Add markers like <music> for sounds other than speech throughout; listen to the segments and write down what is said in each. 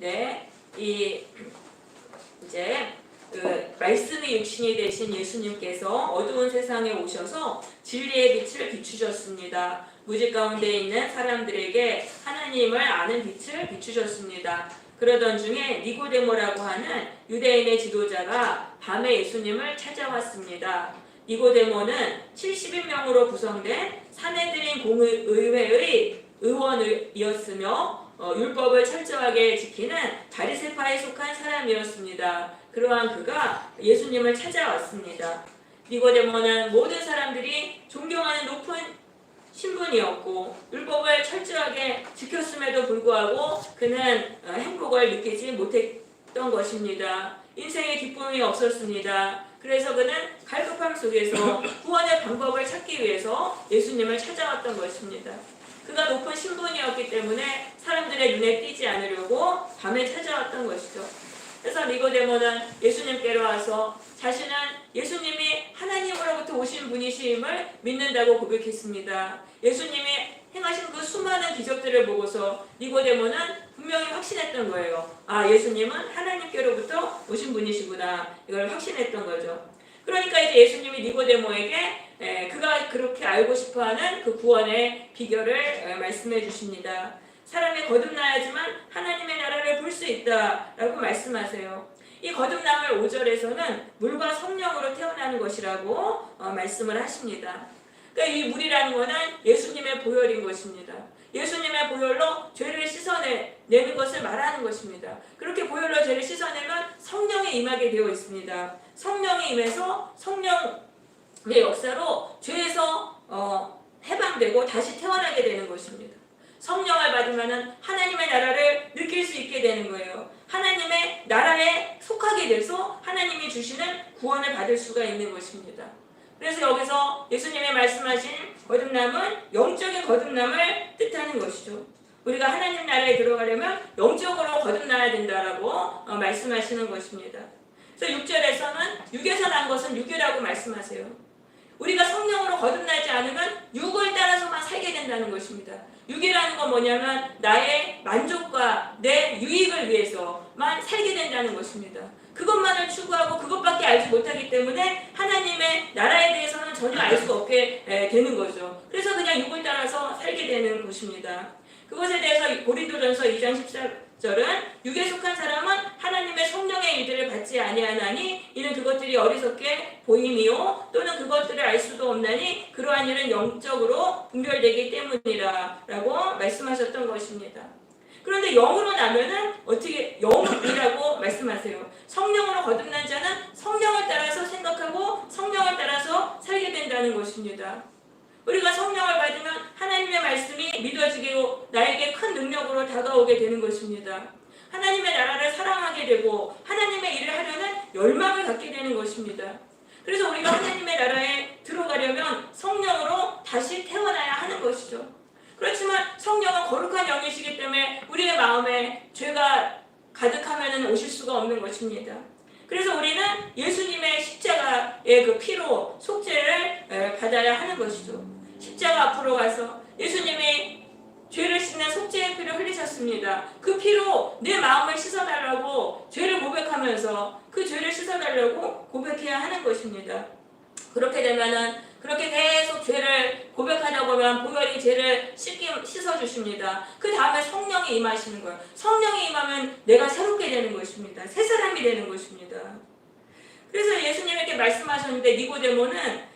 네, 이 이제 그 말씀이 육신이 되신 예수님께서 어두운 세상에 오셔서 진리의 빛을 비추셨습니다. 무지 가운데 있는 사람들에게 하나님을 아는 빛을 비추셨습니다. 그러던 중에 니고데모라고 하는 유대인의 지도자가 밤에 예수님을 찾아왔습니다. 니고데모는 70인명으로 구성된 사내들인 공의회의 의원이었으며 어, 율법을 철저하게 지키는 바리세파에 속한 사람이었습니다. 그러한 그가 예수님을 찾아왔습니다. 니고데모는 모든 사람들이 존경하는 높은 신분이었고 율법을 철저하게 지켰음에도 불구하고 그는 어, 행복을 느끼지 못했던 것입니다. 인생에 기쁨이 없었습니다. 그래서 그는 갈급함 속에서 구원의 방법을 찾기 위해서 예수님을 찾아왔던 것입니다. 그가 높은 신분이었기 때문에 사람들의 눈에 띄지 않으려고 밤에 찾아왔던 것이죠. 그래서 니고데모는 예수님께로 와서 자신은 예수님이 하나님으로부터 오신 분이심을 믿는다고 고백했습니다. 예수님이 행하신 그 수많은 기적들을 보고서 니고데모는 분명히 확신했던 거예요. 아, 예수님은 하나님께로부터 오신 분이시구나. 이걸 확신했던 거죠. 그러니까 이제 예수님이 니고데모에게 에, 그가 그렇게 알고 싶어하는 그 구원의 비결을 에, 말씀해 주십니다. 사람이 거듭나야지만 하나님의 나라를 볼 수 있다라고 말씀하세요. 이 거듭남을 5절에서는 물과 성령으로 태어나는 것이라고 어, 말씀을 하십니다. 그러니까 이 물이라는 것은 예수님의 보혈인 것입니다. 예수님의 보혈로 죄를 씻어내는 것을 말하는 것입니다. 그렇게 보혈로 죄를 씻어내면 성령이 임하게 되어 있습니다. 성령이 임해서 성령 의 역사로 죄에서 어, 해방되고 다시 태어나게 되는 것입니다. 성령을 받으면 하나님의 나라를 느낄 수 있게 되는 거예요. 하나님의 나라에 속하게 돼서 하나님이 주시는 구원을 받을 수가 있는 것입니다. 그래서 여기서 예수님의 말씀하신 거듭남은 영적인 거듭남을 뜻하는 것이죠. 우리가 하나님 나라에 들어가려면 영적으로 거듭나야 된다라고 어, 말씀하시는 것입니다. 그래서 6절에서는 육에서 난 것은 육이라고 말씀하세요. 우리가 성령으로 거듭나지 않으면 육을 따라서만 살게 된다는 것입니다. 육이라는 건 뭐냐면 나의 만족과 내 유익을 위해서만 살게 된다는 것입니다. 그것만을 추구하고 그것밖에 알지 못하기 때문에 하나님의 나라에 대해서는 전혀 알 수 없게 에, 되는 거죠. 그래서 그냥 육을 따라서 살게 되는 것입니다. 그것에 대해서 고린도전서 2장 14절은 육에 속한 사람은 하나님의 성령의 일들을 받지 아니하나니 이는 그것들이 어리석게 보임이요 또는 없나니 그러한 일은 영적으로 분별되기 때문이라 라고 말씀하셨던 것입니다. 그런데 영으로 나면은 어떻게 영이라고 <clears throat> 말씀하세요. 성령으로 거듭난 자는 성령을 따라서 생각하고 성령을 따라서 살게 된다는 것입니다. 우리가 성령을 받으면 하나님의 말씀이 믿어지고 나에게 큰 능력으로 다가오게 되는 것입니다. 하나님의 나라를 사랑하게 되고 하나님의 일을 하려는 열망을 갖게 되는 것입니다. 그래서 우리가 하나님의 나라에 들어가려면 성령으로 다시 태어나야 하는 것이죠. 그렇지만 성령은 거룩한 영이시기 때문에 우리의 마음에 죄가 가득하면 오실 수가 없는 것입니다. 그래서 우리는 예수님의 십자가의 그 피로 속죄를 받아야 하는 것이죠. 십자가 앞으로 가서 예수님이 피를 흘리셨습니다. 그 피로 내 마음을 씻어달라고 죄를 고백하면서 그 죄를 씻어달라고 고백해야 하는 것입니다. 그렇게 되면은 그렇게 계속 죄를 고백하다 보면 보혈이 죄를 씻기, 씻어주십니다. 그 다음에 성령이 임하시는 거예요. 성령이 임하면 내가 새롭게 되는 것입니다. 새 사람이 되는 것입니다. 그래서 예수님에게 말씀하셨는데 니고데모는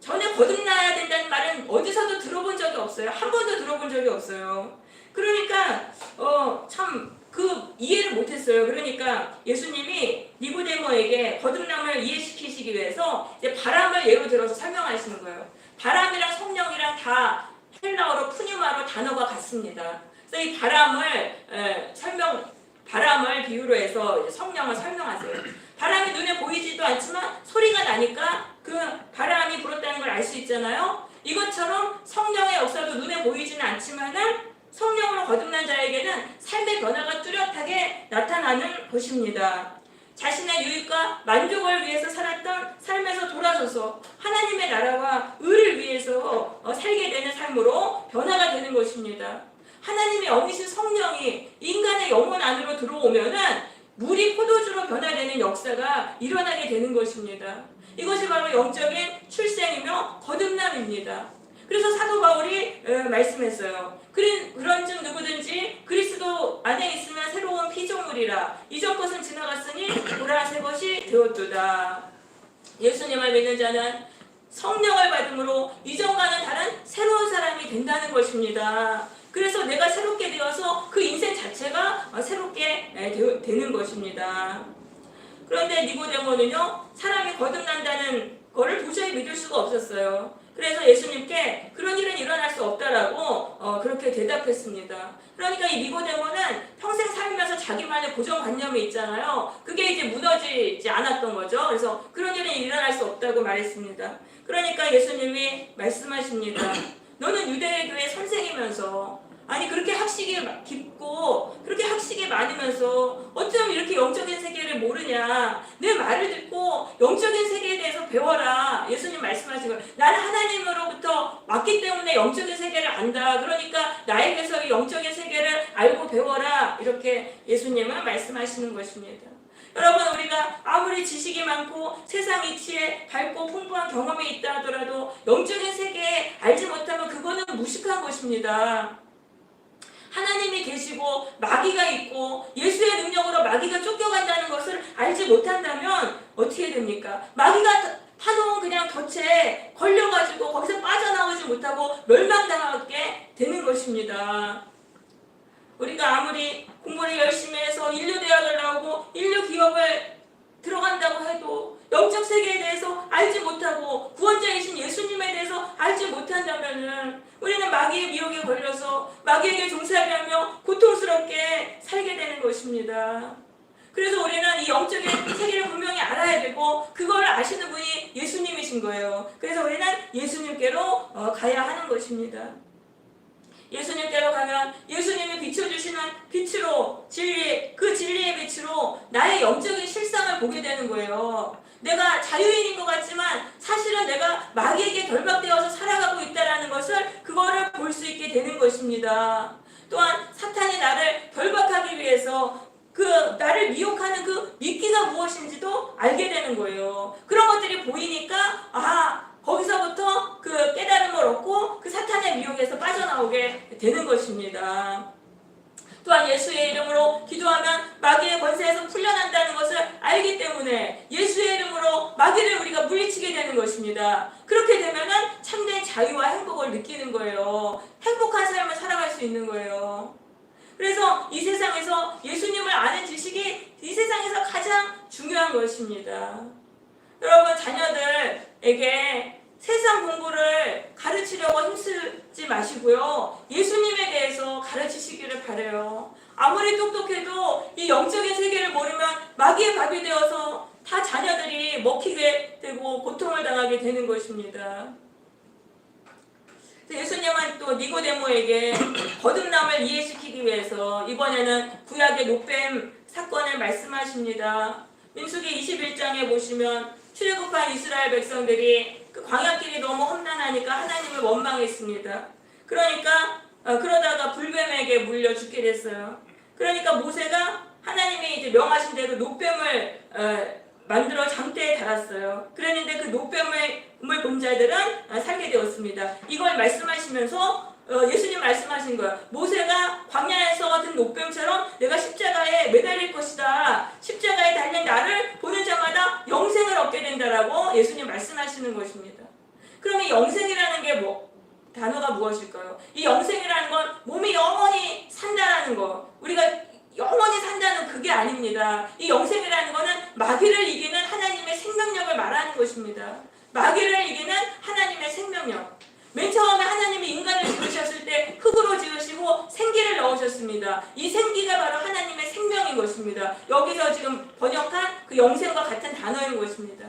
전에 거듭나야 된다는 말은 어디서도 들어본 적이 없어요. 한 번도 들어본 적이 없어요. 그러니까 어, 참 그 이해를 못했어요. 그러니까 예수님이 니고데모에게 거듭남을 이해시키시기 위해서 이제 바람을 예로 들어서 설명하시는 거예요. 바람이랑 성령이랑 다 헬라어로 푸뉴마로 단어가 같습니다. 그래서 이 바람을 에, 설명 바람을 비유로 해서 성령을 설명하세요. 바람이 눈에 보이지도 않지만 소리가 나니까 그 바람이 불었다는 걸 알 수 있잖아요. 이것처럼 성령의 역사도 눈에 보이지는 않지만은 성령으로 거듭난 자에게는 삶의 변화가 뚜렷하게 나타나는 것입니다. 자신의 유익과 만족을 위해서 살았던 삶에서 돌아서서 하나님의 나라와 의를 위해서 어, 살게 되는 삶으로 변화가 되는 것입니다. 하나님의 영이신 성령이 인간의 영혼 안으로 들어오면은 물이 포도주로 변화되는 역사가 일어나게 되는 것입니다. 이것이 바로 영적인 출생이며 거듭남입니다. 그래서 사도 바울이 에, 말씀했어요. 그런 그런즉 누구든지 그리스도 안에 있으면 새로운 피조물이라 이전 것은 지나갔으니 보라 새 것이 되었도다. 예수님을 믿는 자는 성령을 받음으로 이전과는 다른 새로운 사람이 된다는 것입니다. 그래서 내가 새롭게 되어서 그 인생 자체가 어, 새롭게 되는 것입니다. 그런데 니고데모는요 사람이 거듭난다는 거를 도저히 믿을 수가 없었어요. 그래서 예수님께 그런 일은 일어날 수 없다라고 어, 그렇게 대답했습니다. 그러니까 이 니고데모는 평생 살면서 자기만의 고정관념이 있잖아요. 그게 이제 무너지지 않았던 거죠. 그래서 그런 일은 일어날 수 없다고 말했습니다. 그러니까 예수님이 말씀하십니다. 너는 유대교의 선생이면서 아니 그렇게 학식이 마- 깊고 그렇게 학식이 많으면서 어쩜 이렇게 영적인 세계를 모르냐. 내 말을 듣고 영적인 세계에 대해서 배워라. 예수님 말씀하신 거예요 나는 하나님으로부터 왔기 때문에 영적인 세계를 안다. 그러니까 나에게서 이 영적인 세계를 알고 배워라. 이렇게 예수님은 말씀하시는 것입니다. 여러분 우리가 아무리 지식이 많고 세상 이치에 밝고 풍부한 경험이 있다 하더라도 영적인 세계에 알지 못하면 그거는 무식한 것입니다. 계시고 마귀가 있고 예수의 능력으로 마귀가 쫓겨간다는 것을 알지 못한다면 어떻게 됩니까? 마귀가 다- 파놓은 그냥 덫에 걸려가지고 거기서 빠져나오지 못하고 멸망당하게 되는 것입니다. 우리가 아무리 공부를 열심히 해서 인류 대학을 나오고 인류 기업을 들어간다고 해도 영적 세계에 대해서 알지 못하고 구원자이신 예수님에 대해서 알지 못한다면은 우리는 마귀의 미혹에 걸려서 마귀에게 종살이 하며 고통스럽게 살게 되는 것입니다. 그래서 우리는 이 영적인 세계를 분명히 알아야 되고 그걸 아시는 분이 예수님이신 거예요. 그래서 우리는 예수님께로 어, 가야 하는 것입니다. 예수님께로 가면 예수님이 비춰주시는 빛으로 진리 그 진리의 빛으로 나의 영적인 실상을 보게 되는 거예요. 내가 자유인인 것 같지만 사실은 내가 마귀에게 결박되어서 살아가고 있다라는 것을 그거를 볼 수 있게 되는 것입니다. 또한 사탄이 나를 결박하기 위해서 그 나를 미혹하는 그 미끼가 무엇인지도 알게 되는 거예요. 그런 것들이 보이니까 아 거기서부터 그 깨달음을 얻고 그 사탄의 미혹에서 빠져나오게 되는 것입니다. 또한 예수의 이름으로 기도하면 마귀의 권세에서 풀려난다는 것을 알기 때문에 예수의 이름으로 마귀를 우리가 물리치게 되는 것입니다. 그렇게 되면은 참된 자유와 행복을 느끼는 거예요. 행복한 삶을 살아갈 수 있는 거예요. 그래서 이 세상에서 예수님을 아는 지식이 이 세상에서 가장 중요한 것입니다. 여러분 자녀들 에게 세상 공부를 가르치려고 힘쓰지 마시고요. 예수님에 대해서 가르치시기를 바래요. 아무리 똑똑해도 이 영적인 세계를 모르면 마귀의 밥이 되어서 다 자녀들이 먹히게 되고 고통을 당하게 되는 것입니다. 예수님은 또 니고데모에게 <clears throat> 거듭남을 이해시키기 위해서 이번에는 구약의 노뱀 사건을 말씀하십니다. 민수기 21장에 보시면 출애굽한 이스라엘 백성들이 그 광야길이 너무 험난하니까 하나님을 원망했습니다. 그러니까 어, 그러다가 불뱀에게 물려 죽게 됐어요. 그러니까 모세가 하나님이 이제 명하신 대로 노뱀을 어, 만들어 장대에 달았어요. 그랬는데 그 노뱀을 본 자들은 어, 살게 되었습니다. 이걸 말씀하시면서 어, 예수님 말씀하신 거예요. 모세가 광야에서 든 노뱀처럼 내가 십자가에 매달릴 것이다. 십자가에 달린 나를 보는 자마다 영생을 얻게 된다라고 예수님 말씀하시는 것입니다. 이 영생이라는 게 뭐, 단어가 무엇일까요? 이 영생이라는 건 몸이 영원히 산다라는 거. 우리가 영원히 산다는 그게 아닙니다. 이 영생이라는 거는 마귀를 이기는 하나님의 생명력을 말하는 것입니다. 마귀를 이기는 하나님의 생명력. 맨 처음에 하나님이 인간을 지으셨을 때 흙으로 지으시고 생기를 넣으셨습니다. 이 생기가 바로 하나님의 생명인 것입니다. 여기서 지금 번역한 그 영생과 같은 단어인 것입니다.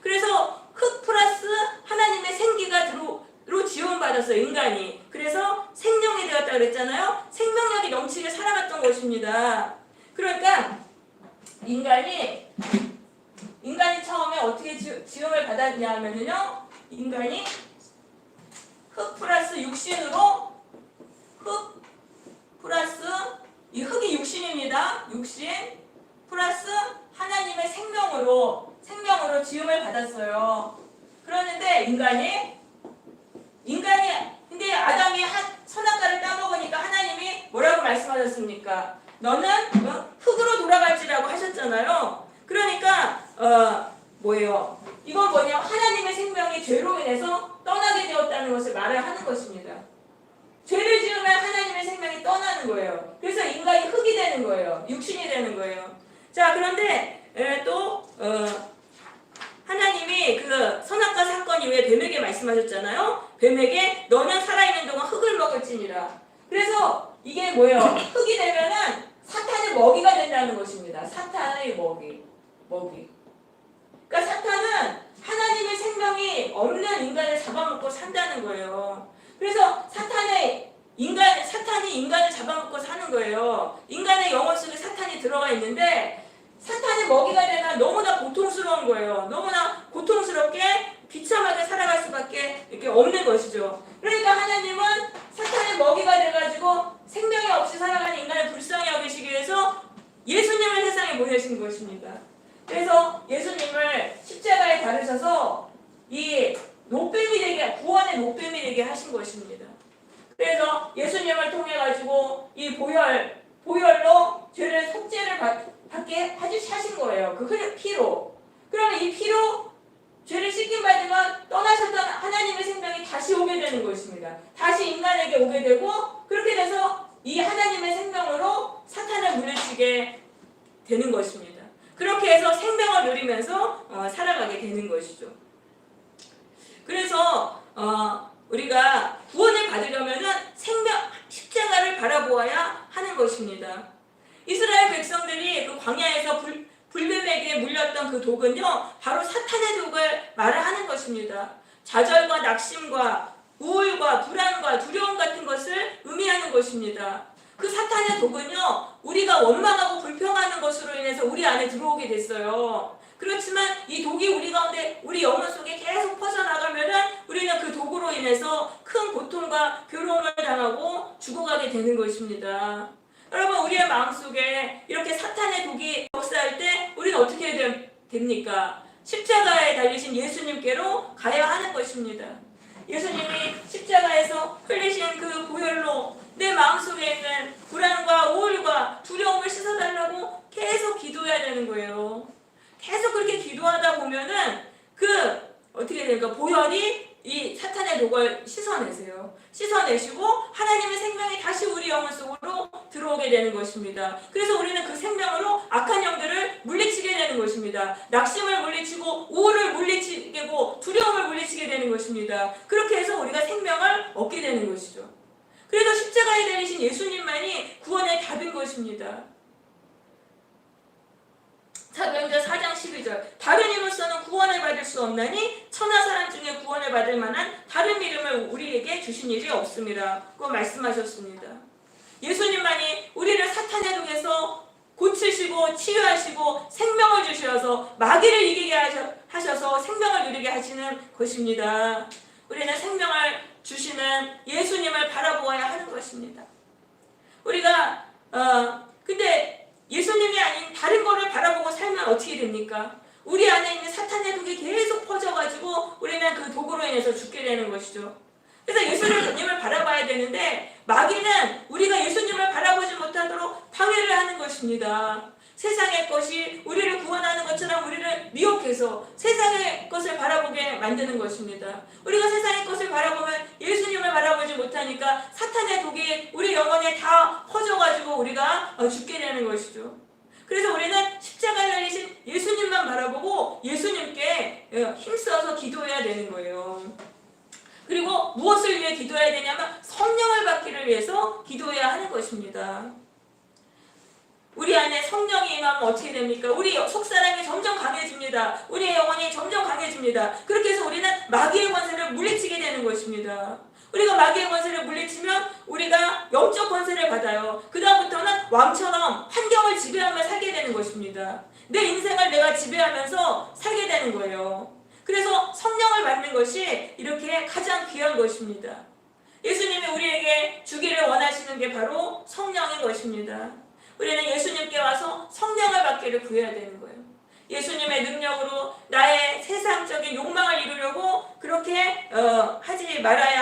그래서 흙 플러스 하나님의 생기가 들어 로 지원받았어요 인간이 그래서 생명이 되었다 그랬잖아요 생명력이 넘치게 살아갔던 것입니다 그러니까 인간이 인간이 처음에 어떻게 지, 지음을 받았냐 하면은요 인간이 흙 플러스 육신으로 흙 플러스 이 흙이 육신입니다. 육신 플러스 하나님의 생명으로 생명으로 지음을 받았어요. 그러는데 인간이 인간이 근데 아담이 한 선악과를 따먹으니까 하나님이 뭐라고 말씀하셨습니까? 너는 어, 흙으로 돌아갈지라고 하셨잖아요. 그러니까 어 뭐예요? 이건 뭐냐? 하나님의 생명이 죄로 인해서 떠나게 되었다는 것을 말을 하는 것입니다. 죄를 지으면 하나님의 생명이 떠나는 거예요. 그래서 인간이 흙이 되는 거예요. 육신이 되는 거예요. 자, 그런데 에, 또 어, 하나님이 그 선악과 사건 이후에 뱀에게 말씀하셨잖아요. 뱀에게 너는 살아있는 동안 흙을 먹을지니라. 그래서 이게 뭐예요? 흙이 되면은 사탄의 먹이가 된다는 것입니다. 사탄의 먹이. 먹이. 그러니까 사탄은 하나님의 생명이 없는 인간을 잡아먹고 산다는 거예요. 그래서 사탄의 인간 사탄이 인간을 잡아먹고 사는 거예요. 인간의 영혼 속에 사탄이 들어가 있는데 사탄의 먹이가 되면 너무나 고통스러운 거예요. 너무나 고통스럽게 비참하게 살아갈 수밖에 이렇게 없는 것이죠. 그러니까 하나님은 사탄의 먹이가 돼가지고 생명이 없이 살아가는 인간을 불쌍히 여기시기 위해서 예수님을 세상에 보내신 것입니다. 그래서 예수님을 십자가에 달으셔서 이 노뱀이 되게 구원의 노뱀이 되게 하신 것입니다. 그래서 예수님을 통해 가지고 이 보혈 보혈로 죄를 속죄를 받, 받게 하시- 하신 거예요. 그 흐르- 피로. 그러면 이 피로 죄를 씻김 받으면 떠나셨던 하나님의 생명이 다시 오게 되는 것입니다. 다시 인간에게 오게 되고 그렇게 돼서 이 하나님의 생명으로 사탄을 물리치게 되는 것입니다. 그렇게 해서 생명을 누리면서 어, 살아가게 되는 것이죠. 그래서 어, 우리가 구원을 받으려면은 생명 십자가를 바라보아야 하는 것입니다. 이스라엘 백성들이 그 광야에서 불, 불뱀에게 물렸던 그 독은요, 바로 사탄의 독을 말을 하는 것입니다. 좌절과 낙심과 우울과 불안과 두려움 같은 것을 의미하는 것입니다. 그 사탄의 독은요, 우리가 원망하고 불평하는 것으로 인해서 우리 안에 들어오게 됐어요. 그렇지만 이 독이 우리 가운데 우리 영혼 속에 계속 퍼져나가면은 우리는 그 독으로 인해서 큰 고통과 괴로움을 당하고 죽어가게 되는 것입니다. 여러분 우리의 마음 속에 이렇게 사탄의 독이 역사할 때 우리는 어떻게 해야 되- 됩니까? 십자가에 달리신 예수님께로 가야 하는 것입니다. 예수님이 십자가에서 흘리신 그 보혈로 내 마음속에 있는 불안과 우울과 두려움을 씻어달라고 계속 기도해야 되는 거예요. 계속 그렇게 기도하다 보면은 그 어떻게 됩니까? 보혈이 이 사탄의 독을 씻어내세요. 씻어내시고 하나님의 생명이 다시 우리 영혼 속으로 들어오게 되는 것입니다. 그래서 우리는 그 생명으로 악한 영들을 물리치게 되는 것입니다. 낙심을 물리치고 우울을 물리치고 두려움을 물리치게 되는 것입니다. 그렇게 해서 우리가 생명을 얻게 되는 것이죠. 그래서 십자가에 달리신 예수님만이 구원의 답인 것입니다. 사도행전 4장 12절 다른 이로서는 구원을 받을 수 없나니 천하 사람 중에 구원을 받을 만한 다른 이름을 우리에게 주신 일이 없습니다. 그 말씀하셨습니다. 예수님만이 우리를 사탄의 독에서 고치시고 치유하시고 생명을 주셔서 마귀를 이기게 하셔- 하셔서 생명을 누리게 하시는 것입니다. 우리는 생명을 주시는 예수님을 바라보아야 하는 것입니다. 우리가 어 근데 예수님이 아닌 다른 거를 바라보고 살면 어떻게 됩니까? 우리 안에 있는 사탄의 독이 계속 퍼져가지고 우리는 그 독으로 인해서 죽게 되는 것이죠. 그래서 예수님을 <clears throat> 바라봐야 되는데 마귀는 우리가 예수님을 바라보지 못하도록 방해를 하는 것입니다. 세상의 것이 우리를 구원하는 것처럼 우리를 미혹해서 세상의 것을 바라보게 만드는 것입니다. 우리가 세상의 것을 바라보면 예수님을 바라보지 못하니까 사탄의 독이 우리 영혼에 다 퍼져가지고 우리가 어, 죽게 되는 것이죠. 그래서 우리는 십자가에 달리신 예수님만 바라보고 예수님께 어, 힘써서 기도해야 되는 거예요. 그리고 무엇을 위해 기도해야 되냐면 성령을 받기를 위해서 기도해야 하는 것입니다. 우리 안에 성령이 임하면 어떻게 됩니까? 우리 속사람이 점점 강해집니다. 우리의 영혼이 점점 강해집니다. 그렇게 해서 우리는 마귀의 권세를 물리치게 되는 것입니다. 우리가 마귀의 권세를 물리치면 우리가 영적 권세를 받아요. 그 다음부터는 왕처럼 환경을 지배하며 살게 되는 것입니다. 내 인생을 내가 지배하면서 살게 되는 거예요. 그래서 성령을 받는 것이 이렇게 가장 귀한 것입니다. 예수님이 우리에게 주기를 원하시는 게 바로 성령인 것입니다. 우리는 예수님께 와서 성령을 받기를 구해야 되는 거예요. 예수님의 능력으로 나의 세상적인 욕망을 이루려고 그렇게 어, 하지 말아야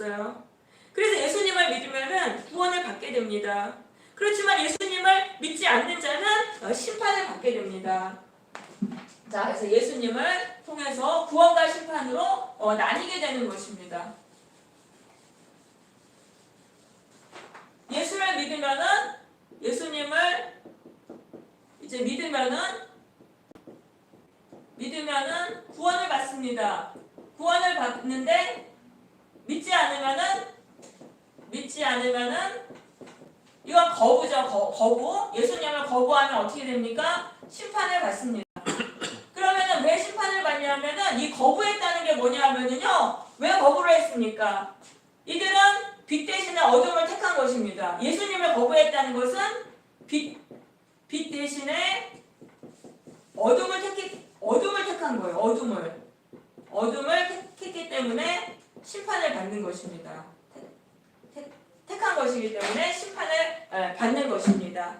보내셨어요. 그래서 예수님을 믿으면은 구원을 받게 됩니다. 그렇지만 예수님을 믿지 않는 자는 어, 심판을 받게 됩니다. 자, 그래서 예수님을 통해서 구원과 심판으로 어, 나뉘게 되는 것입니다. 예수를 믿으면은 예수님을 이제 믿으면은 믿으면은 구원을 받습니다. 구원을 받는데 믿지 않으면은 믿지 않으면은 이건 거부죠. 거, 거부. 예수님을 거부하면 어떻게 됩니까? 심판을 받습니다. <clears throat> 그러면은 왜 심판을 받냐면은 이 거부했다는 게 뭐냐면은요. 왜 거부를 했습니까? 이들은 빛 대신에 어둠을 택한 것입니다. 예수님을 거부했다는 것은 빛, 빛 대신에 어둠을 택했, 어둠을 택한 거예요. 어둠을. 어둠을 택- 택했기 때문에 심판을 받는 것입니다. 택한 것이기 때문에 심판을 에, 받는 것입니다.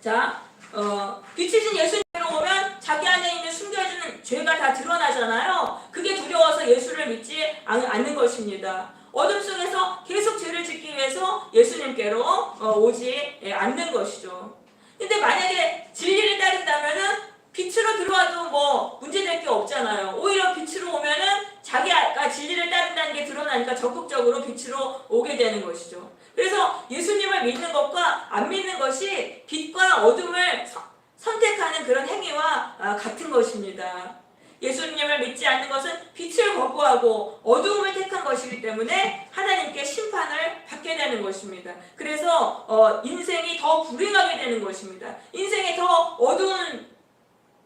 자, 어, 빛이신 예수님으로 오면 자기 안에 있는 숨겨지는 죄가 다 드러나잖아요. 그게 두려워서 예수를 믿지 않- 않는 것입니다. 어둠 속에서 계속 죄를 짓기 위해서 예수님께로 어, 오지 예, 않는 것이죠. 근데 만약에 진리를 따른다면은 빛으로 들어와도 뭐 문제될 게 없잖아요. 오히려 빛으로 오면은 자기 가 진리를 따른다는 게 드러나니까 적극적으로 빛으로 오게 되는 것이죠. 그래서 예수님을 믿는 것과 안 믿는 것이 빛과 어둠을 서- 선택하는 그런 행위와 아, 같은 것입니다. 예수님을 믿지 않는 것은 빛을 거부하고 어두움을 택한 것이기 때문에 하나님께 심판을 받게 되는 것입니다. 그래서 어, 인생이 더 불행하게 되는 것입니다. 인생이 더 어두운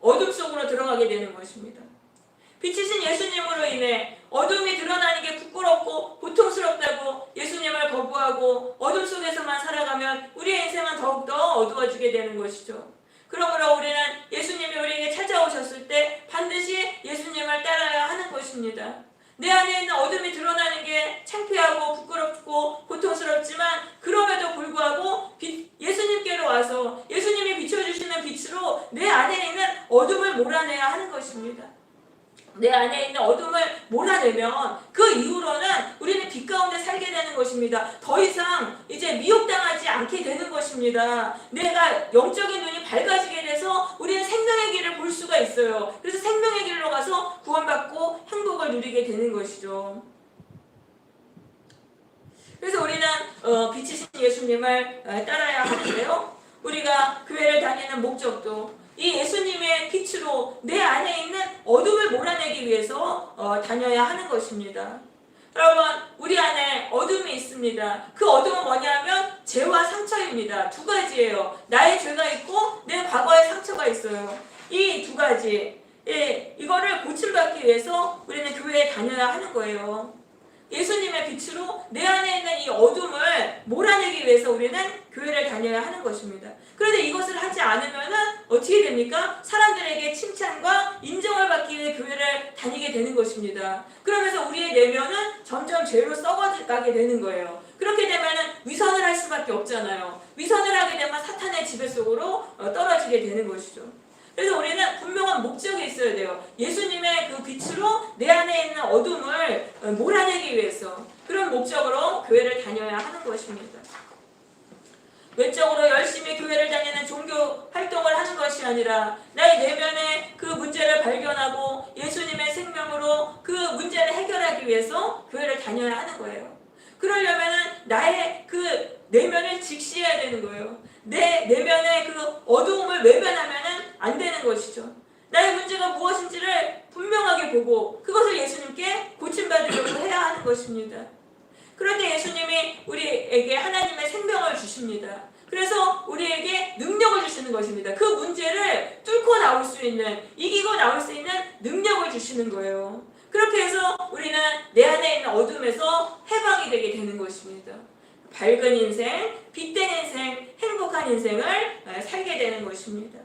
어둠 속으로 들어가게 되는 것입니다. 빛이신 예수님으로 인해 어둠이 드러나는 게 부끄럽고 고통스럽다고 예수님을 거부하고 어둠 속에서만 살아가면 우리의 인생은 더욱더 어두워지게 되는 것이죠. 그러므로 우리는 예수님이 우리에게 찾아오셨을 때 반드시 예수님을 따라야 하는 것입니다. 내 안에 있는 어둠이 드러나는 게 창피하고 부끄럽고 고통스럽지만 그럼에도 불구하고 빛- 예수님께로 와서 예수님이 비춰주시는 빛으로 내 안에 있는 어둠을 몰아내야 하는 것입니다. 내 안에 있는 어둠을 몰아내면 그 이후로는 우리는 빛 가운데 살게 되는 것입니다. 더 이상 이제 미혹당하지 않게 되는 것입니다. 내가 영적인 눈이 밝아지게 돼서 우리는 생명의 길을 볼 수가 있어요. 그래서 생명의 길로 가서 구원받고 행복을 누리게 되는 것이죠. 그래서 우리는 어, 빛이신 예수님을 어, 따라야 하는데요. 우리가 교회를 다니는 목적도 이 예수님의 빛으로 내 안에 있는 어둠을 몰아내기 위해서 어, 다녀야 하는 것입니다. 여러분, 우리 안에 어둠이 있습니다. 그 어둠은 뭐냐면 죄와 상처입니다. 두 가지예요. 나의 죄가 있고 내 과거의 상처가 있어요. 이 두 가지. 예, 이거를 고침받기 위해서 우리는 교회에 다녀야 하는 거예요. 예수님의 빛으로 내 안에 있는 이 어둠을 몰아내기 위해서 우리는 교회를 다녀야 하는 것입니다. 그런데 이것을 하지 않으면 어떻게 됩니까? 사람들에게 칭찬과 인정을 받기 위해 교회를 다니게 되는 것입니다. 그러면서 우리의 내면은 점점 죄로 썩어가게 되는 거예요. 그렇게 되면 위선을 할 수밖에 없잖아요. 위선을 하게 되면 사탄의 지배 속으로 어, 떨어지게 되는 것이죠. 그래서 우리는 분명한 목적이 있어야 돼요. 예수님의 그 빛으로 내 안에 있는 어둠을 어, 몰아내기 위해서 그런 목적으로 교회를 다녀야 하는 것입니다. 외적으로 열심히 교회를 다니는 종교 활동을 하는 것이 아니라 나의 내면의 그 문제를 발견하고 예수님의 생명으로 그 문제를 해결하기 위해서 교회를 다녀야 하는 거예요. 그러려면은 나의 그 내면을 직시해야 되는 거예요. 내 내면의 그 어두움을 외면하면은 안 되는 것이죠. 나의 문제가 무엇인지를 분명하게 보고 그것을 예수님께 고침받으려고 해야 하는 것입니다. 그런데 예수님이 우리에게 하나님의 생명을 주십니다. 그래서 우리에게 능력을 주시는 것입니다. 그 문제를 뚫고 나올 수 있는, 이기고 나올 수 있는 능력을 주시는 거예요. 그렇게 해서 우리는 내 안에 있는 어둠에서 해방이 되게 되는 것입니다. 밝은 인생, 빛된 인생, 행복한 인생을 어, 살게 되는 것입니다.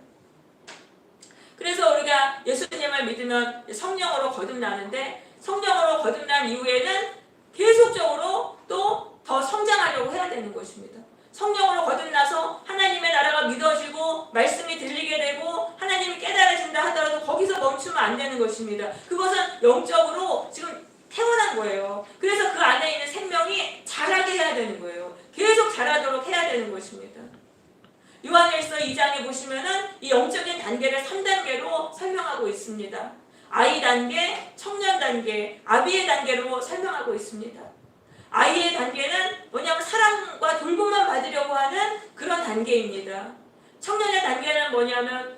그래서 우리가 예수님을 믿으면 성령으로 거듭나는데 성령으로 거듭난 이후에는 계속적으로 또 더 성장하려고 해야 되는 것입니다. 성령으로 거듭나서 하나님의 나라가 믿어지고 말씀이 들리게 되고 하나님이 깨달아진다 하더라도 거기서 멈추면 안 되는 것입니다. 그것은 영적으로 지금 태어난 거예요. 그래서 그 안에 있는 생명이 자라게 해야 되는 거예요. 계속 자라도록 해야 되는 것입니다. 요한일서 2장에 보시면은 이 영적인 단계를 3단계로 설명하고 있습니다. 아이 단계, 청년 단계, 아비의 단계로 설명하고 있습니다. 아이의 단계는 뭐냐면 사랑과 돌봄만 받으려고 하는 그런 단계입니다. 청년의 단계는 뭐냐면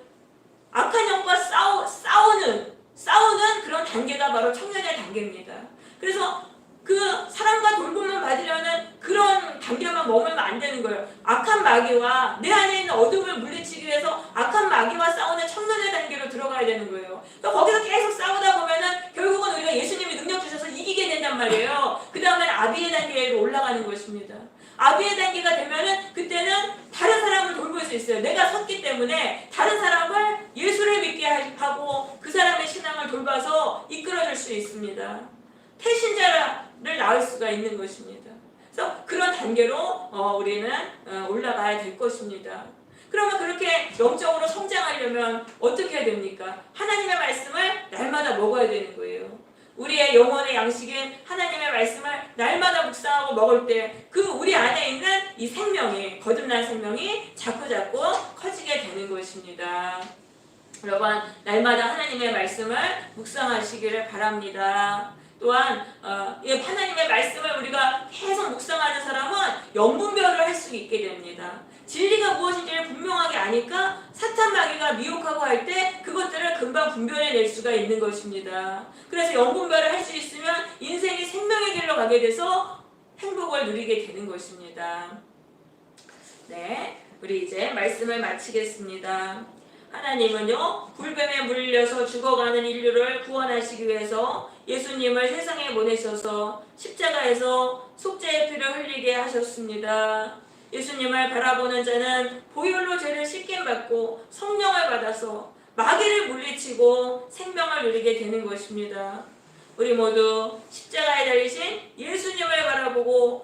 악한 영과 싸우, 싸우는 싸우는 그런 단계가 바로 청년의 단계입니다. 그래서 그 사랑과 돌봄만 받으려는 그런 단계만 머물면 안 되는 거예요. 악한 마귀와 내 안에 있는 어둠을 물리치기 위해서 악한 마귀와 싸우는 청년의 단계로 들어가야 되는 거예요. 또 거기서 계속 싸우다 보면은 결국은 우리가 예수님이 능력 주셔서 이기게 된단 말이에요. 그 다음에 아비의 단계로 올라가는 것입니다. 아비의 단계가 되면은 그때는 다른 사람을 돌볼 수 있어요. 내가 섰기 때문에 다른 사람을 예수를 믿게 하고 그 사람의 신앙을 돌봐서 이끌어줄 수 있습니다. 태신자 를 낳을 수가 있는 것입니다. 그래서 그런 단계로 어, 우리는 어, 올라가야 될 것입니다. 그러면 그렇게 영적으로 성장하려면 어떻게 해야 됩니까? 하나님의 말씀을 날마다 먹어야 되는 거예요. 우리의 영혼의 양식인 하나님의 말씀을 날마다 묵상하고 먹을 때 그 우리 안에 있는 이 생명이 거듭난 생명이 자꾸 자꾸 커지게 되는 것입니다. 여러분 날마다 하나님의 말씀을 묵상하시기를 바랍니다. 또한 어, 이 하나님의 말씀을 우리가 계속 묵상하는 사람은 영분별을 할 수 있게 됩니다. 진리가 무엇인지를 분명하게 아니까 사탄 마귀가 미혹하고 할 때 그것들을 금방 분별해낼 수가 있는 것입니다. 그래서 영분별을 할 수 있으면 인생이 생명의 길로 가게 돼서 행복을 누리게 되는 것입니다. 네, 우리 이제 말씀을 마치겠습니다. 하나님은요, 불뱀에 물려서 죽어가는 인류를 구원하시기 위해서 예수님을 세상에 보내셔서 십자가에서 속죄의 피를 흘리게 하셨습니다. 예수님을 바라보는 자는 보혈로 죄를 씻김 받고 성령을 받아서 마귀를 물리치고 생명을 누리게 되는 것입니다. 우리 모두 십자가에 달리신 예수님을 바라보고